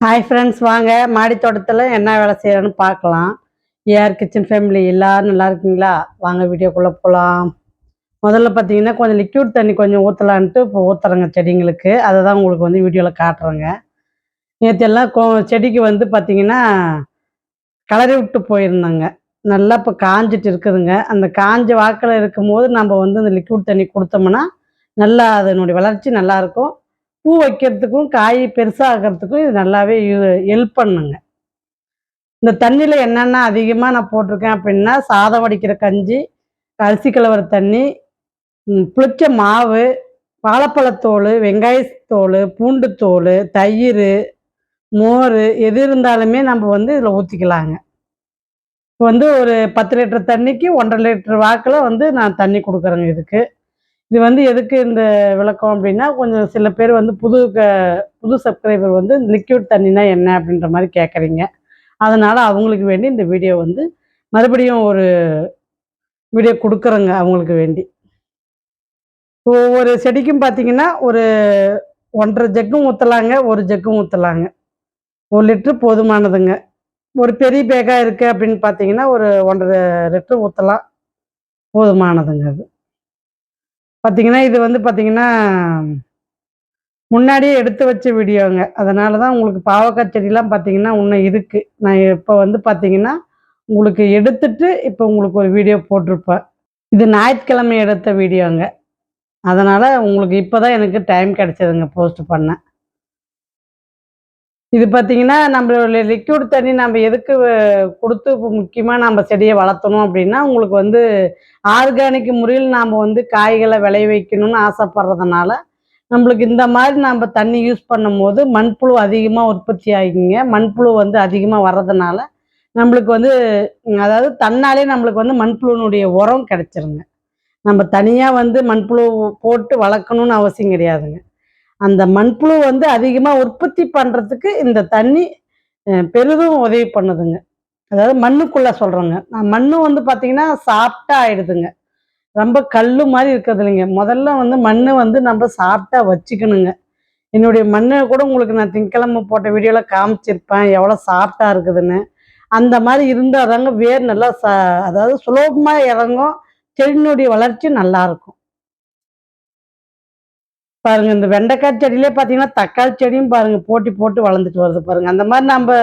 Hi friends வாங்க. மாடி தோட்டத்தில் என்ன வேலை செய்கிறேன்னு பார்க்கலாம். ஏஆர் கிச்சன் ஃபேமிலி எல்லாரும் நல்லா இருக்கீங்களா? வாங்க வீடியோக்குள்ளே போகலாம் முதல்ல பார்த்தீங்கன்னா கொஞ்சம் லிக்யூட் தண்ணி கொஞ்சம் ஊற்றலான்ட்டு இப்போ ஊற்றுறேங்க செடிங்களுக்கு. அதை தான் உங்களுக்கு வந்து வீடியோவில் காட்டுறேங்க. நேற்று எல்லாம் கொ செடிக்கு வந்து பார்த்தீங்கன்னா கலரி விட்டு போயிருந்தாங்க. நல்லா இப்போ காஞ்சிட்டு இருக்குதுங்க. அந்த காஞ்ச வாக்கில் இருக்கும்போது நம்ம வந்து அந்த லிக்யூட் தண்ணி கொடுத்தோம்னா நல்லா அதனுடைய வளர்ச்சி நல்லாயிருக்கும் பூ வைக்கிறதுக்கும் காய் பெருசாகிறதுக்கும் இது நல்லாவே ஹெல்ப் பண்ணுங்க. இந்த தண்ணியில் என்னென்ன அதிகமாக நான் போட்டிருக்கேன் அப்படின்னா சாதம் வடிக்கிற கஞ்சி அரிசி கலவர தண்ணி புளிச்ச மாவு வாழைப்பழத்தோல் வெங்காயத்தோல் பூண்டு தோல் தயிர் மோர் எது இருந்தாலுமே நம்ம வந்து இதில் ஊற்றிக்கலாங்க இப்போ வந்து ஒரு பத்து லிட்டர் தண்ணிக்கு ஒன்றரை லிட்டர் வாக்கில் வந்து நான் தண்ணி கொடுக்குறேங்க இதுக்கு. இது வந்து எதுக்கு இந்த விளக்கம் அப்படின்னா கொஞ்சம் சில பேர் வந்து புது க புது சப்ஸ்கிரைபர் வந்து லிக்யூட் தண்ணினா என்ன அப்படின்ற மாதிரி கேட்குறீங்க அதனால் அவங்களுக்கு வேண்டி இந்த வீடியோ வந்து மறுபடியும் ஒரு வீடியோ கொடுக்குறேங்க அவங்களுக்கு வேண்டி. ஒவ்வொரு செடிக்கும் பார்த்தீங்கன்னா ஒரு ஒன்றரை ஜக்கும் ஊற்றலாங்க ஒரு ஜக்கும் ஊற்றலாங்க ஒரு லிட்ரு போதுமானதுங்க. ஒரு பெரிய பேக்காக இருக்குது அப்படின்னு பார்த்தீங்கன்னா ஒரு ஒன்றரை லிட்ரு ஊற்றலாம் போதுமானதுங்க அது. பார்த்தீங்கன்னா இது வந்து பார்த்தீங்கன்னா முன்னாடியே எடுத்து வச்ச வீடியோங்க. அதனால தான் உங்களுக்கு பாவக்காய் செடிலாம் பார்த்தீங்கன்னா இன்னும் இருக்குது நான் இப்போ வந்து பார்த்தீங்கன்னா உங்களுக்கு எடுத்துட்டு இப்போ உங்களுக்கு ஒரு வீடியோ போட்டிருப்பேன். இது ஞாயிற்றுக்கிழமை எடுத்த வீடியோங்க. அதனால் உங்களுக்கு இப்போ தான் எனக்கு டைம் கிடச்சதுங்க போஸ்ட் பண்ண. இது பார்த்தீங்கன்னா நம்மளோட லிக்யூட் தண்ணி நம்ம எதுக்கு கொடுத்து முக்கியமாக நம்ம செடியை வளர்த்தணும் அப்படின்னா உங்களுக்கு வந்து ஆர்கானிக் முறையில் நாம் வந்து காய்களை விளைய வைக்கணும்னு ஆசைப்படுறதுனால நம்மளுக்கு இந்த மாதிரி நம்ம தண்ணி யூஸ் பண்ணும்போது மண்புழு அதிகமாக உற்பத்தி ஆகிங்க மண்புழு வந்து அதிகமாக வர்றதுனால நம்மளுக்கு வந்து அதாவது தன்னாலே நம்மளுக்கு வந்து மண்புழுனுடைய உரம் கிடச்சிருங்க. நம்ம தனியாக வந்து மண்புழு போட்டு வளர்க்கணும்னு அவசியம் கிடையாதுங்க. அந்த மண்புழு வந்து அதிகமாக உற்பத்தி பண்ணுறதுக்கு இந்த தண்ணி பெரிதும் உதவி பண்ணுதுங்க. அதாவது மண்ணுக்குள்ளே சொல்கிறோங்க மண்ணும் வந்து பார்த்தீங்கன்னா சாப்பிட்டா ஆயிடுதுங்க. ரொம்ப கல்லு மாதிரி இருக்கிறது இல்லைங்க. முதல்ல வந்து மண்ணை வந்து நம்ம சாப்பிட்டா வச்சுக்கணுங்க. என்னுடைய மண்ணை கூட உங்களுக்கு நான் திங்கக்கிழமை போட்ட வீடியோவில் காமிச்சிருப்பேன். எவ்வளோ சாப்பிட்டா இருக்குதுன்னு. அந்த மாதிரி இருந்தால் தாங்க வேர் நல்லா ச அதாவது சுலபமாக இறங்கும். செடியினுடைய வளர்ச்சி நல்லாயிருக்கும் பாருங்க இந்த வெண்டைக்காய் செடியிலே பார்த்தீங்கன்னா தக்காளி செடியும் பாருங்க போட்டி போட்டு வளர்ந்துட்டு வருது பாருங்க. அந்த மாதிரி நம்ம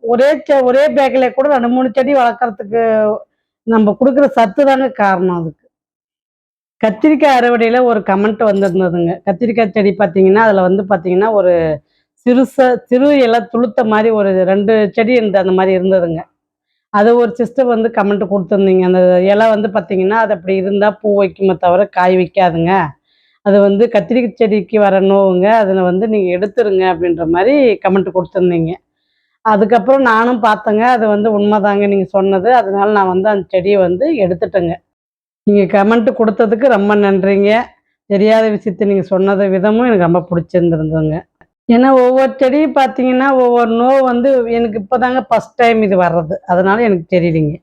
ஒரே செ- ஒரே பேக்கில் கூட ரெண்டு மூணு செடி வளர்க்குறதுக்கு நம்ம கொடுக்குற சத்து தாங்க காரணம் அதுக்கு. கத்திரிக்காய் அறுவடையில் ஒரு கமெண்ட் வந்திருந்ததுங்க. கத்திரிக்காய் செடி பார்த்தீங்கன்னா அதில் வந்து பார்த்தீங்கன்னா ஒரு சிறுச சிறு இலை துளுத்த மாதிரி ஒரு ரெண்டு செடி இருந்து அந்த மாதிரி இருந்ததுங்க. அது ஒரு சிஸ்டர் வந்து கமெண்ட் கொடுத்துருந்தீங்க. அந்த இலை வந்து பார்த்தீங்கன்னா அது அப்படி இருந்தால் பூ வைக்குமே தவிர காய் வைக்காதுங்க. அது வந்து கத்திரிக்காய் செடிக்கு வர நோவுங்க அதில் வந்து நீங்கள் எடுத்துருங்க அப்படின்ற மாதிரி கமெண்ட் கொடுத்துருந்தீங்க. அதுக்கப்புறம் நானும் பார்த்தேங்க அது வந்து உண்மைதாங்க நீங்கள் சொன்னது. அதனால நான் வந்து அந்த செடியை வந்து எடுத்துட்டேங்க. நீங்கள் கமெண்ட் கொடுத்ததுக்கு ரொம்ப நன்றிங்க. தெரியாத விஷயத்தை நீங்கள் சொன்னது விதமும் எனக்கு ரொம்ப பிடிச்சிருந்துருந்துங்க ஏன்னா ஒவ்வொரு செடியும் பார்த்தீங்கன்னா ஒவ்வொரு நோவு வந்து எனக்கு இப்போதாங்க ஃபஸ்ட் டைம் இது வர்றது. அதனால எனக்கு தெரியலிங்க.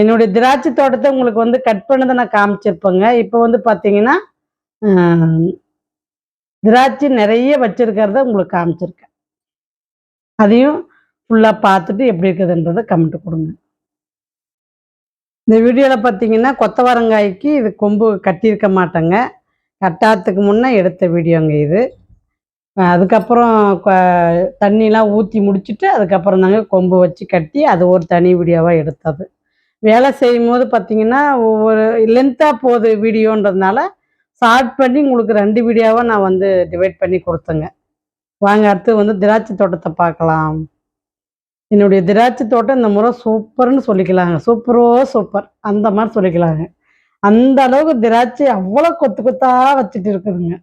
என்னுடைய திராட்சை தோட்டத்தை உங்களுக்கு வந்து கட் பண்ணதை நான் காமிச்சிருப்பேங்க. இப்போ வந்து பார்த்தீங்கன்னா திராட்சை நிறைய வச்சிருக்கிறத உங்களுக்கு காமிச்சிருக்கேன். அதையும் ஃபுல்லாக பார்த்துட்டு எப்படி இருக்குதுன்றதை கமெண்ட் கொடுங்க. இந்த வீடியோவில் பார்த்தீங்கன்னா கொத்தவரங்காய்க்கு இது கொம்பு கட்டியிருக்க மாட்டேங்க. கட்டாததுக்கு முன்னே எடுத்த வீடியோங்க இது. அதுக்கப்புறம் தண்ணிலாம் ஊற்றி முடிச்சுட்டு அதுக்கப்புறம் தாங்க கொம்பு வச்சு கட்டி அது ஒரு தனி வீடியோவாக எடுத்தது. வேலை செய்யும் போது பார்த்தீங்கன்னா ஒவ்வொரு லென்த்தாக போகுது வீடியோன்றதுனால ஷார்ட் பண்ணி உங்களுக்கு ரெண்டு வீடியோவாக நான் வந்து டிவைட் பண்ணி கொடுத்தேங்க. வாங்க அடுத்து வந்து திராட்சை தோட்டத்தை பார்க்கலாம். என்னுடைய திராட்சை தோட்டம் இந்த முறை சூப்பர்னு சொல்லிக்கலாங்க. சூப்பரோ சூப்பர். அந்த மாதிரி சொல்லிக்கலாங்க. அந்த அளவுக்கு திராட்சை அவ்வளோ கொத்து கொத்தாக வச்சுட்டு இருக்குதுங்க.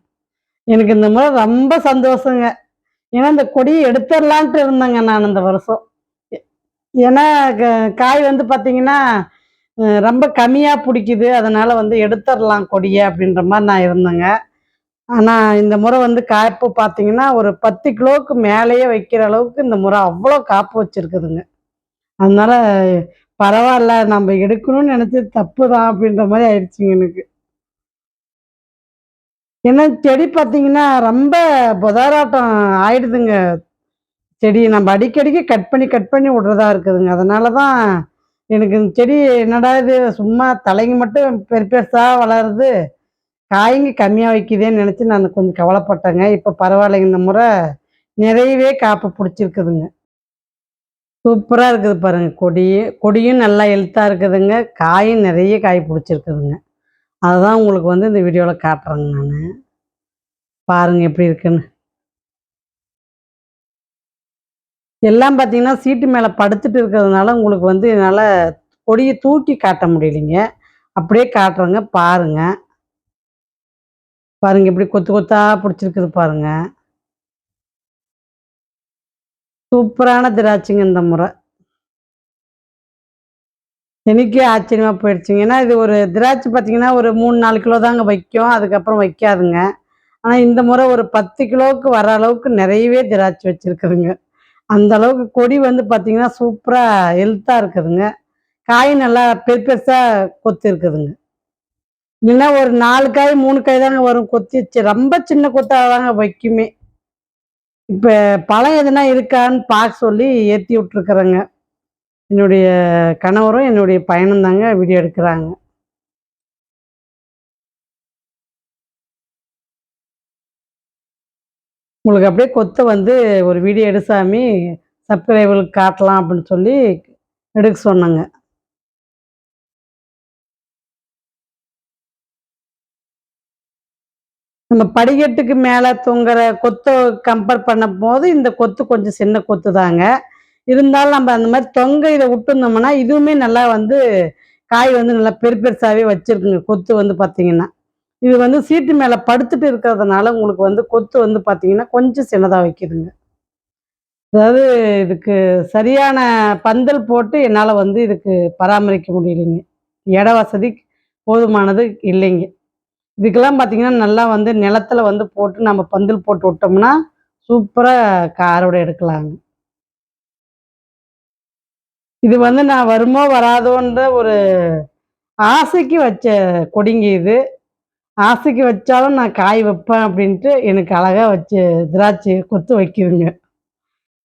எனக்கு இந்த முறை ரொம்ப சந்தோஷங்க. ஏன்னா இந்த கொடியை எடுத்துடலான்ட்டு இருந்தேங்க நான் இந்த வருஷம். ஏன்னா க- காய் வந்து பார்த்தீங்கன்னா ரொம்ப கம்மியாக பிடிக்குது. அதனால் வந்து எடுத்துடலாம் கொடியை அப்படின்ற மாதிரி நான் இருந்தேங்க. ஆனால் இந்த முறை வந்து காய்ப்பு பார்த்தீங்கன்னா ஒரு பத்து கிலோவுக்கு மேலேயே வைக்கிற அளவுக்கு இந்த முறை அவ்வளோ காப்பு வச்சுருக்குதுங்க. அதனால் பரவாயில்ல நம்ம எடுக்கணும்னு நினச்சி தப்பு தான் அப்படின்ற மாதிரி ஆயிடுச்சுங்க எனக்கு. ஏன்னா செடி பார்த்தீங்கன்னா ரொம்ப புதாராட்டம் ஆயிடுதுங்க. செடி நம்ம அடிக்கடிக்கு கட் பண்ணி கட் பண்ணி விட்றதா இருக்குதுங்க. அதனால தான் எனக்கு இந்த செடி என்னடா இது? சும்மா தலைங்க மட்டும் பெரு பெருசாக வளருது. காய்ங்க கம்மியாக வைக்குதேன்னு நினச்சி நான் கொஞ்சம் கவலைப்பட்டேங்க. இப்போ பரவாயில்லைங்க. இந்த முறை நிறையவே காப்பு பிடிச்சிருக்குதுங்க. சூப்பராக இருக்குது பாருங்க. கொடி கொடியும் நல்லா ஹெல்த்தாக இருக்குதுங்க. காயும் நிறைய காய் பிடிச்சிருக்குதுங்க. அதுதான் உங்களுக்கு வந்து இந்த வீடியோவில் காட்டுறேங்க நான். பாருங்க எப்படி இருக்குன்னு. எல்லாம் பார்த்தீங்கன்னா சீட்டு மேலே படுத்துட்டு இருக்கிறதுனால உங்களுக்கு வந்து என்னால் கொடியை தூக்கி காட்ட முடியலைங்க. அப்படியே காட்டுறேங்க பாருங்க. பாருங்க இப்படி கொத்து கொத்தா பிடிச்சிருக்குது பாருங்க. சூப்பரான திராட்சைங்க இந்த முறை. எனக்கே ஆச்சரியமா போயிடுச்சுங்க. ஏன்னா இது ஒரு திராட்சை பார்த்தீங்கன்னா ஒரு மூணு நாலு கிலோ தாங்க வைக்கும். அதுக்கப்புறம் வைக்காதுங்க. ஆனால் இந்த முறை ஒரு பத்து கிலோவுக்கு வர அளவுக்கு நிறையவே திராட்சை வச்சிருக்குதுங்க. அந்த அளவுக்கு கொடி வந்து பார்த்தீங்கன்னா சூப்பராக ஹெல்த்தாக இருக்குதுங்க. காய் நல்லா பெரு பெருசாக கொத்து இருக்குதுங்க. இல்லைன்னா ஒரு நாலு காய் மூணு காய் தாங்க வரும் கொத்தி ரொம்ப சின்ன கொத்தாக தாங்க வைக்குமே. இப்போ பழம் எதுனா இருக்கான்னு பார்க்க சொல்லி ஏற்றி விட்ருக்குறேங்க என்னுடைய கணவரும் என்னுடைய பையனும் தாங்க வீடியோ எடுக்கிறாங்க. உங்களுக்கு அப்படியே கொத்தை வந்து ஒரு வீடியோ எடுசாமி சப்ஸ்கிரைபர்களுக்கு காட்டலாம் அப்படின்னு சொல்லி எடுக்க சொன்னாங்க. நம்ம படிக்கட்டுக்கு மேலே தொங்குற கொத்தை கம்பேர் பண்ண போது இந்த கொத்து கொஞ்சம் சின்ன கொத்து தாங்க. இருந்தாலும் நம்ம அந்த மாதிரி தொங்க இதை விட்டுருந்தோம்னா இதுவுமே நல்லா வந்து காய் வந்து நல்லா பெரு பெருசாகவே வச்சிருக்குங்க கொத்து வந்து பார்த்தீங்கன்னா இது வந்து சீட்டு மேலே படுத்துட்டு இருக்கிறதுனால உங்களுக்கு வந்து கொத்து வந்து பார்த்தீங்கன்னா கொஞ்சம் சின்னதாக வைக்கிதுங்க. அதாவது இதுக்கு சரியான பந்தல் போட்டு என்னால் வந்து இதுக்கு பராமரிக்க முடியலைங்க. இட வசதி போதுமானது இல்லைங்க. இதுக்கெல்லாம் பார்த்தீங்கன்னா நல்லா வந்து நிலத்துல வந்து போட்டு நம்ம பந்தல் போட்டு விட்டோம்னா சூப்பராக காரோட எடுக்கலாங்க. இது வந்து நான் வருமோ வராதோன்ற ஒரு ஆசைக்கு வச்ச கொடிங்க இது. ஆசைக்கு வச்சாலும் நான் காய் வைப்பேன் அப்படின்ட்டு எனக்கு அழகாக வச்சு திராட்சை கொத்து வைக்குதுங்க.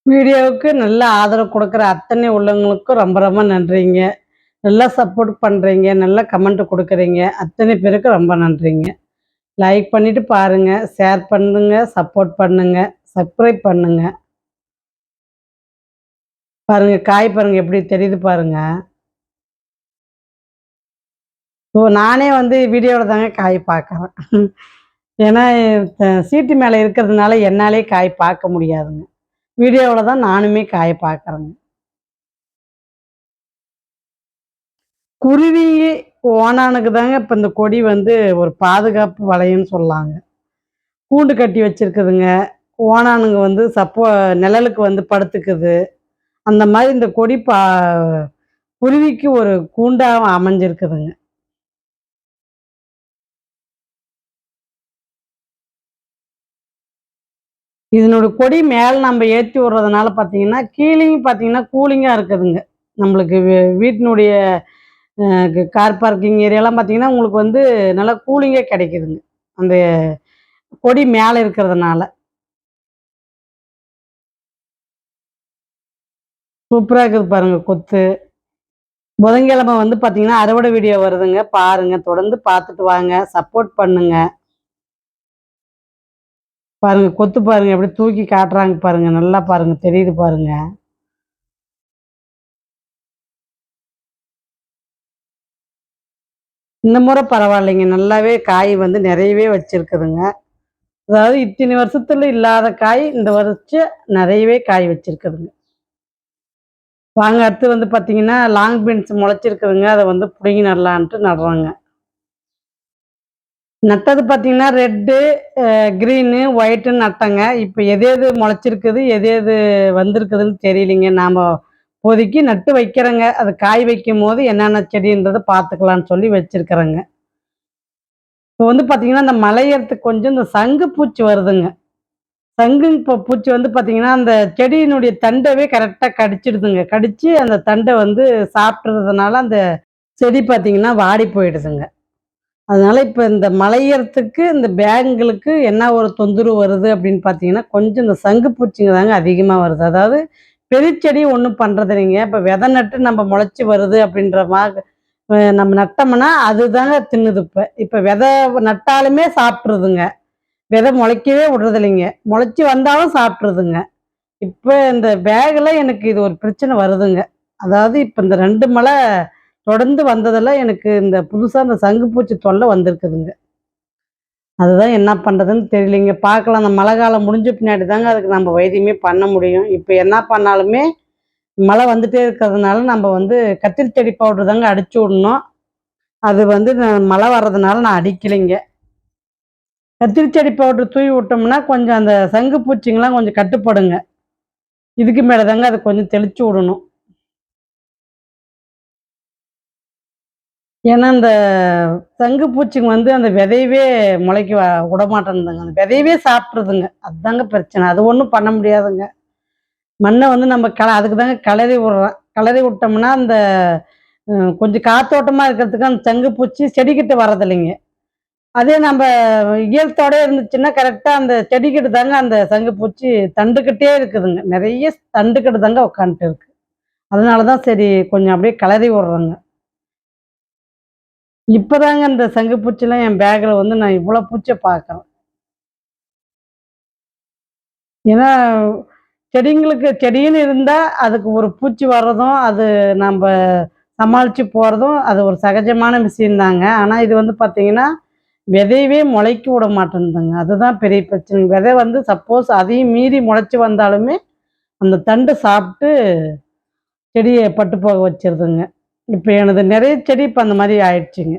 வீடியோவுக்கு நல்ல ஆதரவு கொடுக்குற அத்தனை உள்ளவங்களுக்கும் ரொம்ப ரொம்ப நன்றிங்க. நல்லா சப்போர்ட் பண்ணுறீங்க நல்லா கமெண்ட் கொடுக்குறீங்க. அத்தனை பேருக்கு ரொம்ப நன்றிங்க. லைக் பண்ணிட்டு பாருங்க ஷேர் பண்ணுங்க சப்போர்ட் பண்ணுங்க சப்ஸ்கிரைப் பண்ணுங்க. பாருங்க காய் பாருங்க எப்படி தெரியுது பாருங்கள் ஸோ நானே வந்து வீடியோவில் தாங்க காய் பார்க்குறேன். ஏன்னா சீட்டு மேலே இருக்கிறதுனால என்னாலே காய் பார்க்க முடியாதுங்க. வீடியோவில் தான் நானுமே காய் பார்க்குறேங்க. குருவி ஓணானுக்கு தாங்க இப்போ இந்த கொடி வந்து ஒரு பாதுகாப்பு வளையம்னு சொல்லாங்க. கூண்டு கட்டி வச்சிருக்குதுங்க. ஓணானுங்க வந்து சப்போ நிழலுக்கு வந்து படுத்துக்குது. அந்த மாதிரி இந்த கொடி பா குருவிக்கு ஒரு கூண்டாக அமைஞ்சிருக்குதுங்க. இதனோட கொடி மேலே நம்ம ஏற்றி விடுறதுனால பார்த்தீங்கன்னா கீழேயும் பார்த்தீங்கன்னா கூலிங்காக இருக்குதுங்க. நம்மளுக்கு வீட்டினுடைய கார் பார்க்கிங் ஏரியாலாம் பார்த்தீங்கன்னா உங்களுக்கு வந்து நல்லா கூலிங்கே கிடைக்குதுங்க. அந்த கொடி மேலே இருக்கிறதுனால. சூப்பராக இருக்குது பாருங்க கொத்து. புதன்கிழமை வந்து பார்த்தீங்கன்னா அறுவடை வீடியோ வருதுங்க. பாருங்க. தொடர்ந்து பார்த்துட்டு வாங்க. சப்போர்ட் பண்ணுங்கள் பாருங்க கொத்து பாருங்க எப்படி தூக்கி காட்டுறாங்க பாருங்க நல்லா பாருங்க தெரியுது பாருங்க. இந்த முறை பரவாயில்லைங்க நல்லாவே காய் வந்து நிறையவே வச்சிருக்குதுங்க. அதாவது இத்தனை வருஷத்துல இல்லாத காய் இந்த வருஷம் நிறையவே காய் வச்சிருக்குதுங்க. வாங்க அடுத்து வந்து பார்த்தீங்கன்னா லாங் பீன்ஸ் முளைச்சிருக்குதுங்க அதை வந்து பிடுங்கி நடலான்ட்டு நடுறாங்க. நட்டது பார்த்தீங்கன்னா ரெட்டு க்ரீனு ஒயிட்டுன்னு நட்டங்க. இப்போ எது எது முளைச்சிருக்குது எது எது வந்திருக்குதுன்னு தெரியலைங்க. நாம் இப்போதைக்கு நட்டு வைக்கிறேங்க. அது காய் வைக்கும் போது என்னென்ன செடின்றதை பார்த்துக்கலான்னு சொல்லி வச்சுருக்குறேங்க. இப்போ வந்து பார்த்தீங்கன்னா இந்த மலையறதுக்கு கொஞ்சம் இந்த சங்கு பூச்சி வருதுங்க. சங்கு இப்போ பூச்சி வந்து பார்த்தீங்கன்னா அந்த செடியினுடைய தண்டவே கரெக்டாக கடிச்சிடுதுங்க. கடித்து அந்த தண்டை வந்து சாப்பிட்றதுனால அந்த செடி பார்த்தீங்கன்னா வாடி போயிடுதுங்க. அதனால இப்போ இந்த மலையறத்துக்கு இந்த பேங்குகளுக்கு என்ன ஒரு தொந்தரவு வருது அப்படின்னு பார்த்தீங்கன்னா கொஞ்சம் இந்த சங்கு பூச்சிங்க தாங்க அதிகமாக வருது. அதாவது பெருச்செடி ஒன்றும் பண்ணுறது இல்லைங்க. இப்போ விதை நட்டு நம்ம முளைச்சி வருது அப்படின்ற மாதிரி நம்ம நட்டோம்னா அதுதாங்க தின்னுது இப்போ. இப்போ விதை நட்டாலுமே சாப்பிட்ருதுங்க விதை முளைக்கவே விடுறது இல்லைங்க. முளைச்சி வந்தாலும் சாப்பிட்ருதுங்க இப்போ இந்த பேகில் எனக்கு இது ஒரு பிரச்சனை வருதுங்க. அதாவது இப்போ இந்த ரெண்டு மலை தொடர்ந்து வந்ததெல்லாம் எனக்கு இந்த புதுசாக இந்த சங்குப்பூச்சி தொல்லை வந்திருக்குதுங்க. அதுதான் என்ன பண்ணுறதுன்னு தெரியலைங்க. பார்க்கலாம். அந்த மழை காலம் முடிஞ்ச பின்னாடி தாங்க அதுக்கு நம்ம வைத்தியமே பண்ண முடியும். இப்போ என்ன பண்ணாலுமே மழை வந்துட்டே இருக்கிறதுனால நம்ம வந்து கத்திரி செடி பவுடர் தாங்க அடிச்சு விடணும். அது வந்து நான் மழை வர்றதுனால நான் அடிக்கலைங்க. கத்திரி செடி பவுடர் தூவி விட்டோம்னா கொஞ்சம் அந்த சங்கு பூச்சிங்கெல்லாம் கொஞ்சம் கட்டுப்படுங்க. இதுக்கு மேலே தாங்க அதை கொஞ்சம் தெளிச்சு விடணும். ஏன்னா அந்த சங்கு பூச்சிங்க வந்து அந்த விதையவே முளைக்க விடமாட்டேன்னுதுங்க. விட அந்த விதையவே சாப்பிட்ருதுங்க அதுதாங்க பிரச்சனை. அது ஒன்றும் பண்ண முடியாதுங்க. மண்ணை வந்து நம்ம கல அதுக்கு தாங்க கிளறி விட்றோம். கிளறி விட்டோம்னா அந்த கொஞ்சம் காத்தோட்டமாக இருக்கிறதுக்கு அந்த சங்கு பூச்சி செடிக்கிட்ட வர்றதில்லைங்க. அதே நம்ம இயல்த்தோட இருந்துச்சுன்னா கரெக்டாக அந்த செடிக்கிட்ட தாங்க அந்த சங்கு பூச்சி தண்டுக்கிட்டே இருக்குதுங்க. நிறைய தண்டுக்கிட்டு தாங்க உட்காந்துட்டு இருக்கு. அதனால தான் சரி கொஞ்சம் அப்படியே கிளறி விட்றோங்க. இப்போதாங்க இந்த சங்கு பூச்சிலாம் என் பேக்கில் வந்து நான் இவ்வளோ பூச்சியை பார்க்குறேன். ஏன்னா செடிங்களுக்கு செடின்னு இருந்தால் அதுக்கு ஒரு பூச்சி வர்றதும் அது நம்ம சமாளித்து போகிறதும் அது ஒரு சகஜமான விஷயந்தாங்க. ஆனால் இது வந்து பார்த்தீங்கன்னா விதையவே முளைக்க விட மாட்டேன்துங்க. அதுதான் பெரிய பிரச்சனை. விதை வந்து சப்போஸ் அதையும் மீறி முளைச்சி வந்தாலுமே அந்த தண்டு சாப்பிட்டு செடியை பட்டு போக வச்சிருதுங்க. இப்போ எனது நிறைய செடி இப்போ அந்த மாதிரி ஆயிடுச்சுங்க.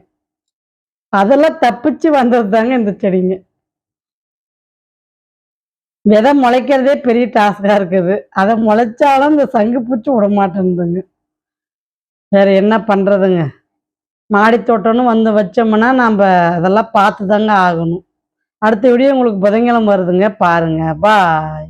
அதெல்லாம் தப்பிச்சு வந்தது தாங்க இந்த செடிங்க. விதை முளைக்கிறதே பெரிய டாஸ்காக இருக்குது. அதை முளைச்சாலும் இந்த சங்கு பூச்சி விட மாட்டேங்குதுங்க வேற என்ன பண்ணுறதுங்க மாடி தோட்டம்னு வந்து வச்சோம்னா நம்ம அதெல்லாம் பார்த்து தாங்க ஆகணும். அடுத்த வீடியோ உங்களுக்கு புதன்கிழமை வருதுங்க. பாருங்க. பாய்